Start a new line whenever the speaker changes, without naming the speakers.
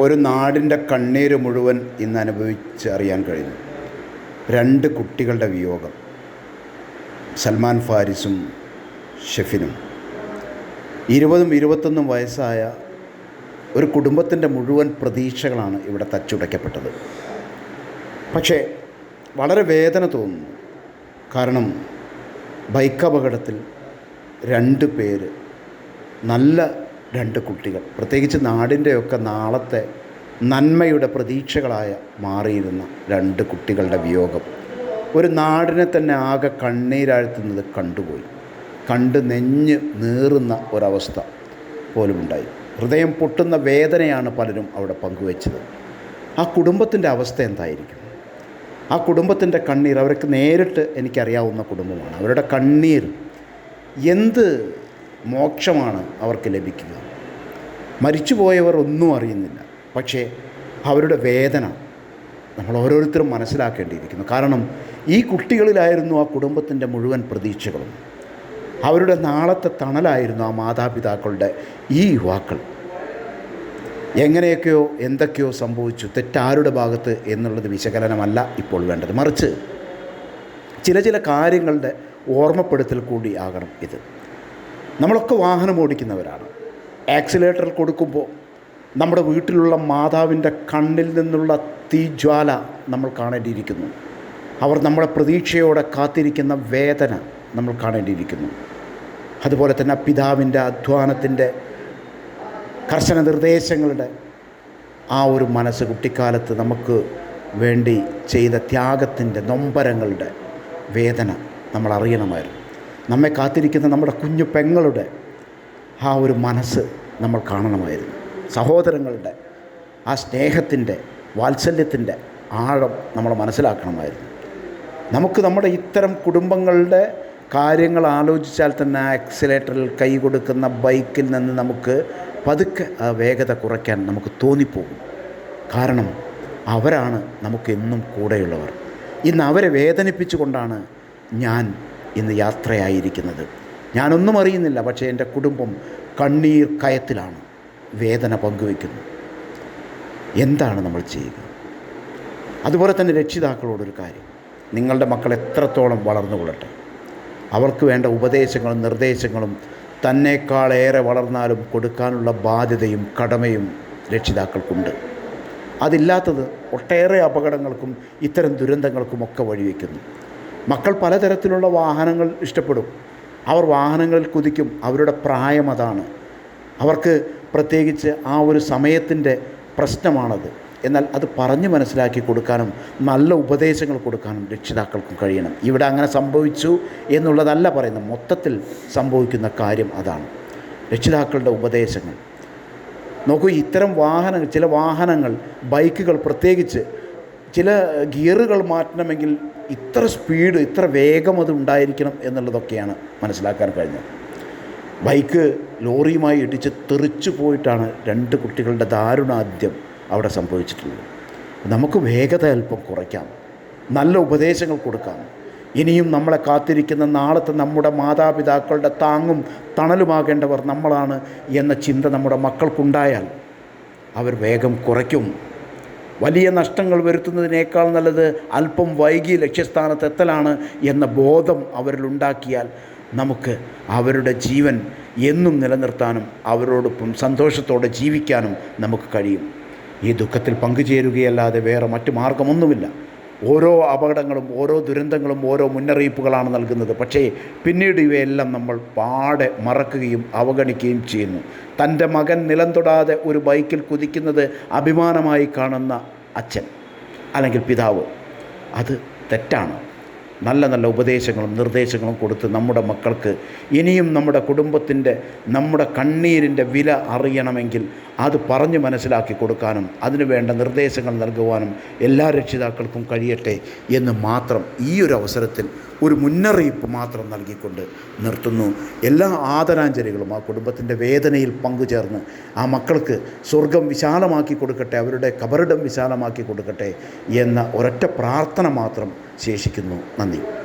ഒരു നാടിന്റെ കണ്ണീര് മുഴുവൻ ഇന്ന് അനുഭവിച്ച് അറിയാൻ കഴിഞ്ഞു. രണ്ട് കുട്ടികളുടെ വിയോഗം. സൽമാൻ ഫാരിസും ഷെഫിനും. ഇരുപതും ഇരുപത്തൊന്നും വയസ്സായ ഒരു കുടുംബത്തിന്റെ മുഴുവൻ പ്രതീക്ഷകളാണ് ഇവിടെ തച്ചുടയ്ക്കപ്പെട്ടത്. പക്ഷേ വളരെ വേദന തോന്നുന്നു. കാരണം ബൈക്ക് അപകടത്തിൽ രണ്ട് പേര് നല്ല രണ്ട് കുട്ടികൾ. പ്രത്യേകിച്ച് നാടിന്റെയൊക്കെ നാളത്തെ നന്മയുടെ പ്രതീക്ഷകളായ മാറിയിരുന്ന രണ്ട് കുട്ടികളുടെ വിയോഗം. ഒരു നാടിനെ തന്നെ ആകെ കണ്ണീരാഴ്ത്തുന്നത് കണ്ടുപോയി. കണ്ട് നെഞ്ഞ് നീറുന്ന ഒരവസ്ഥ പോലുമുണ്ടായി. ഹൃദയം പൊട്ടുന്ന വേദനയാണ് പലരും അവിടെ പങ്കുവച്ചത്. ആ കുടുംബത്തിന്റെ അവസ്ഥ എന്തായിരിക്കും? ആ കുടുംബത്തിന്റെ കണ്ണീർ അവർക്ക് നേരിട്ട് എനിക്കറിയാവുന്ന കുടുംബമാണ്. അവരുടെ കണ്ണീർ എന്ത് മോക്ഷമാണ് അവർക്ക് ലഭിക്കുക. മരിച്ചുപോയവർ ഒന്നും അറിയുന്നില്ല. പക്ഷേ അവരുടെ വേദന നമ്മൾ ഓരോരുത്തരും മനസ്സിലാക്കേണ്ടിയിരിക്കുന്നു. കാരണം ഈ കുട്ടികളിലായിരുന്നു ആ കുടുംബത്തിന്റെ മുഴുവൻ പ്രതീക്ഷകളും. അവരുടെ നാളത്തെ തണലായിരുന്നു ആ മാതാപിതാക്കളുടെ ഈ യുവാക്കൾ. എങ്ങനെയൊക്കെയോ എന്തൊക്കെയോ സംഭവിച്ചു. തെറ്റാരുടെ ഭാഗത്ത് എന്നുള്ളത് വിശകലനമല്ല ഇപ്പോൾ വേണ്ടത്. മറിച്ച് ചില ചില കാര്യങ്ങളുടെ ഓർമ്മപ്പെടുത്തൽ കൂടി ആകണം ഇത്. നമ്മളൊക്കെ വാഹനം ഓടിക്കുന്നവരാണ്. ആക്സിലേറ്റർ കൊടുക്കുമ്പോൾ നമ്മുടെ വീട്ടിലുള്ള മാതാവിന്റെ കണ്ണിൽ നിന്നുള്ള തീജ്വാല നമ്മൾ കാണേണ്ടിയിരിക്കുന്നു. അവർ നമ്മുടെ പ്രതീക്ഷയോടെ കാത്തിരിക്കുന്ന വേദന നമ്മൾ കാണേണ്ടിയിരിക്കുന്നു. അതുപോലെ തന്നെ പിതാവിന്റെ അധ്വാനത്തിന്റെ കർശന നിർദ്ദേശങ്ങളുടെ ആ ഒരു മനസ്സ് കുട്ടിക്കാലത്ത് നമുക്ക് വേണ്ടി ചെയ്ത ത്യാഗത്തിന്റെ നൊമ്പരങ്ങളുടെ വേദന നമ്മൾ അറിയണമായിരുന്നു. നമ്മെ കാത്തിരിക്കുന്ന നമ്മുടെ കുഞ്ഞു പെങ്ങളുടെ ആ ഒരു മനസ്സ് നമ്മൾ കാണണമായിരുന്നു. സഹോദരങ്ങളുടെ ആ സ്നേഹത്തിന്റെ വാത്സല്യത്തിന്റെ ആഴം നമ്മൾ മനസ്സിലാക്കണമായിരുന്നു. നമുക്ക് നമ്മുടെ ഇത്തരം കുടുംബങ്ങളുടെ കാര്യങ്ങൾ ആലോചിച്ചാൽ തന്നെ ആക്സിലേറ്ററിൽ കൈ കൊടുക്കുന്ന ബൈക്കിൽ നിന്ന് നമുക്ക് പതുക്കെ ആ വേഗത കുറയ്ക്കാൻ നമുക്ക് തോന്നിപ്പോകും. കാരണം അവരാണ് നമുക്ക് എന്നും കൂടെയുള്ളവർ. ഇന്ന് അവരെ വേദനിപ്പിച്ചുകൊണ്ടാണ് ഞാൻ ഇന്ന് യാത്രയായിരിക്കുന്നത്. ഞാനൊന്നും അറിയുന്നില്ല പക്ഷേ എന്റെ കുടുംബം കണ്ണീർ കയത്തിലാണ് വേദന പങ്കുവയ്ക്കുന്നു. എന്താണ് നമ്മൾ ചെയ്യുക? അതുപോലെ തന്നെ രക്ഷിതാക്കളോടൊരു കാര്യം. നിങ്ങളുടെ മക്കൾ എത്രത്തോളം വളർന്നുകൊള്ളട്ടെ അവർക്ക് വേണ്ട ഉപദേശങ്ങളും നിർദ്ദേശങ്ങളും തന്നേക്കാളേറെ വളർന്നാലും കൊടുക്കാനുള്ള ബാധ്യതയും കടമയും രക്ഷിതാക്കൾക്കുണ്ട്. അതില്ലാത്തത് ഒട്ടേറെ അപകടങ്ങൾക്കും ഇത്തരം ദുരന്തങ്ങൾക്കുമൊക്കെ വഴിവെക്കുന്നു. മക്കൾ പലതരത്തിലുള്ള വാഹനങ്ങൾ ഇഷ്ടപ്പെടും. അവർ വാഹനങ്ങളിൽ കുതിക്കും. അവരുടെ പ്രായം അതാണ്. അവർക്ക് പ്രത്യേകിച്ച് ആ ഒരു സമയത്തിന്റെ പ്രശ്നമാണത്. എന്നാൽ അത് പറഞ്ഞ് മനസ്സിലാക്കി കൊടുക്കാനും നല്ല ഉപദേശങ്ങൾ കൊടുക്കാനും രക്ഷിതാക്കൾക്കും കഴിയണം. ഇവിടെ അങ്ങനെ സംഭവിച്ചു എന്നുള്ളതല്ല പറയുന്നത്. മൊത്തത്തിൽ സംഭവിക്കുന്ന കാര്യം അതാണ്. രക്ഷിതാക്കളുടെ ഉപദേശങ്ങൾ. നോക്കൂ ഇത്തരം വാഹനങ്ങൾ ചില വാഹനങ്ങൾ ബൈക്കുകൾ പ്രത്യേകിച്ച് ചില ഗിയറുകൾ മാറ്റണമെങ്കിൽ ഇത്ര സ്പീഡ് ഇത്ര വേഗം അത് ഉണ്ടായിരിക്കണം എന്നുള്ളതൊക്കെയാണ് മനസ്സിലാക്കാൻ കഴിഞ്ഞത്. ബൈക്ക് ലോറിയുമായി ഇടിച്ച് തെറിച്ചു പോയിട്ടാണ് രണ്ട് കുട്ടികളുടെ ദാരുണാദ്യം അവിടെ സംഭവിച്ചിട്ടുള്ളത്. നമുക്ക് വേഗത അല്പം കുറയ്ക്കാം. നല്ല ഉപദേശങ്ങൾ കൊടുക്കാം. ഇനിയും നമ്മളെ കാത്തിരിക്കുന്ന നാളത്തെ നമ്മുടെ മാതാപിതാക്കളുടെ താങ്ങും തണലുമാകേണ്ടവർ നമ്മളാണ് എന്ന ചിന്ത നമ്മുടെ മക്കൾക്കുണ്ടായാൽ അവർ വേഗം കുറയ്ക്കും. വലിയ നഷ്ടങ്ങൾ വരുത്തുന്നതിനേക്കാൾ നല്ലത് അല്പം വൈകി ലക്ഷ്യസ്ഥാനത്തെത്തലാണ് എന്ന ബോധം അവരിലുണ്ടാക്കിയാൽ നമുക്ക് അവരുടെ ജീവൻ എന്നും നിലനിർത്താനും അവരോടൊപ്പം സന്തോഷത്തോടെ ജീവിക്കാനും നമുക്ക് കഴിയും. ഈ ദുഃഖത്തിൽ പങ്കുചേരുകയല്ലാതെ വേറെ മറ്റു മാർഗമൊന്നുമില്ല. ഓരോ അപകടങ്ങളും ഓരോ ദുരന്തങ്ങളും ഓരോ മുന്നറിയിപ്പുകളാണ് നൽകുന്നത്. പക്ഷേ പിന്നീട് ഇവയെല്ലാം നമ്മൾ പാടെ മറക്കുകയും അവഗണിക്കുകയും ചെയ്യുന്നു. തന്റെ മകൻ നിലം തൊടാതെ ഒരു ബൈക്കിൽ കുതിക്കുന്നത് അഭിമാനമായി കാണുന്ന അച്ഛൻ അല്ലെങ്കിൽ പിതാവ് അത് തെറ്റാണ്. നല്ല നല്ല ഉപദേശങ്ങളും നിർദ്ദേശങ്ങളും കൊടുത്ത് നമ്മുടെ മക്കൾക്ക് ഇനിയും നമ്മുടെ കുടുംബത്തിന്റെ നമ്മുടെ കണ്ണീരിന്റെ വില അറിയണമെങ്കിൽ അത് പറഞ്ഞ് മനസ്സിലാക്കി കൊടുക്കാനും അതിനു വേണ്ട നിർദ്ദേശങ്ങൾ നൽകുവാനും എല്ലാ രക്ഷിതാക്കൾക്കും കഴിയട്ടെ എന്ന് മാത്രം ഈ ഒരു അവസരത്തിൽ ഒരു മുന്നറിയിപ്പ് മാത്രം നൽകിക്കൊണ്ട് നിർത്തുന്നു. എല്ലാ ആദരാഞ്ജലികളും ആ കുടുംബത്തിന്റെ വേദനയിൽ പങ്കുചേർന്ന് ആ മക്കൾക്ക് സ്വർഗം വിശാലമാക്കി കൊടുക്കട്ടെ അവരുടെ കബറിടം വിശാലമാക്കി കൊടുക്കട്ടെ എന്ന ഒരൊറ്റ പ്രാർത്ഥന മാത്രം ശേഷിക്കുന്നു. നന്ദി.